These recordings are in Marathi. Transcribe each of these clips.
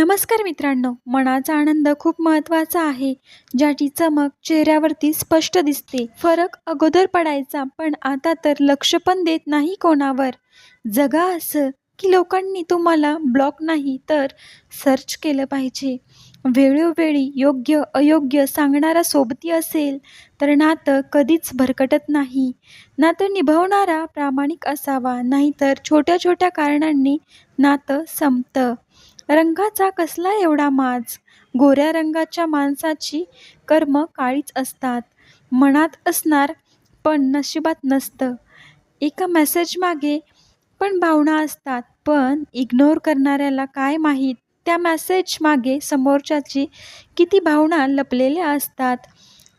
नमस्कार मित्रांनो मनाचा आनंद खूप महत्त्वाचा आहे ज्याची चमक चेहऱ्यावरती स्पष्ट दिसते. फरक अगोदर पडायचा पण आता तर लक्ष पण देत नाही कोणावर. जगा असं की लोकांनी तुम्हाला ब्लॉक नाही तर सर्च केलं पाहिजे. वेळोवेळी योग्य अयोग्य सांगणारा सोबती असेल तर नातं कधीच भरकटत नाही. नातं निभावणारा प्रामाणिक असावा नाहीतर छोट्या छोट्या कारणांनी नातं संपतं. रंगाचा कसला एवढा माज? गोऱ्या रंगाच्या माणसाची कर्म काळीच असतात. मनात असणार पण नशिबात नसतं. एका मेसेजमागे पण भावना असतात. पण इग्नोर करणाऱ्याला काय माहीत? त्या मेसेज मागे समोरच्याची किती भावना लपलेल्या असतात.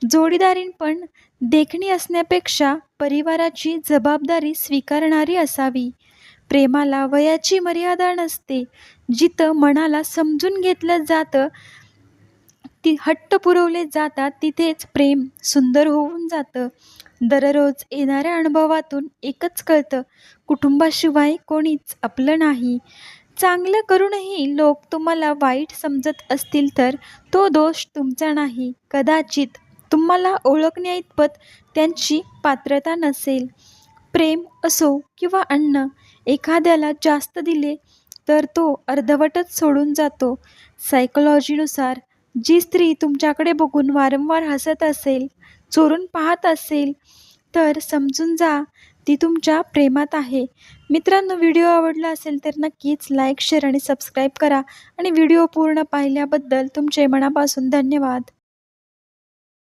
जोडीदारीन पण देखणी असण्यापेक्षा परिवाराची जबाबदारी स्वीकारणारी असावी. प्रेमाला वयाची मर्यादा नसते. जिथं मनाला समजून घेतलं जातं ती हट्ट पुरवले जातात तिथेच प्रेम सुंदर होऊन जातं. दररोज येणाऱ्या अनुभवातून एकच कळतं कुटुंबाशिवाय कोणीच आपलं नाही. चांगलं करूनही लोक तुम्हाला वाईट समजत असतील तर तो दोष तुमचा नाही. कदाचित तुम्हाला ओळखण्याइतपत त्यांची पात्रता नसेल. प्रेम असो किंवा अन्न एखाद्याला जास्त दिले तर तो अर्धवटच सोडून जातो. सायकोलॉजीनुसार जी स्त्री तुमच्याकडे बघून वारंवार हसत असेल चोरून पाहत असेल तर समजून जा ती तुमच्या प्रेमात आहे. मित्रांनो व्हिडिओ आवडला असेल तर नक्कीच लाईक शेअर आणि सबस्क्राईब करा. आणि व्हिडिओ पूर्ण पाहिल्याबद्दल तुमचे मनापासून धन्यवाद.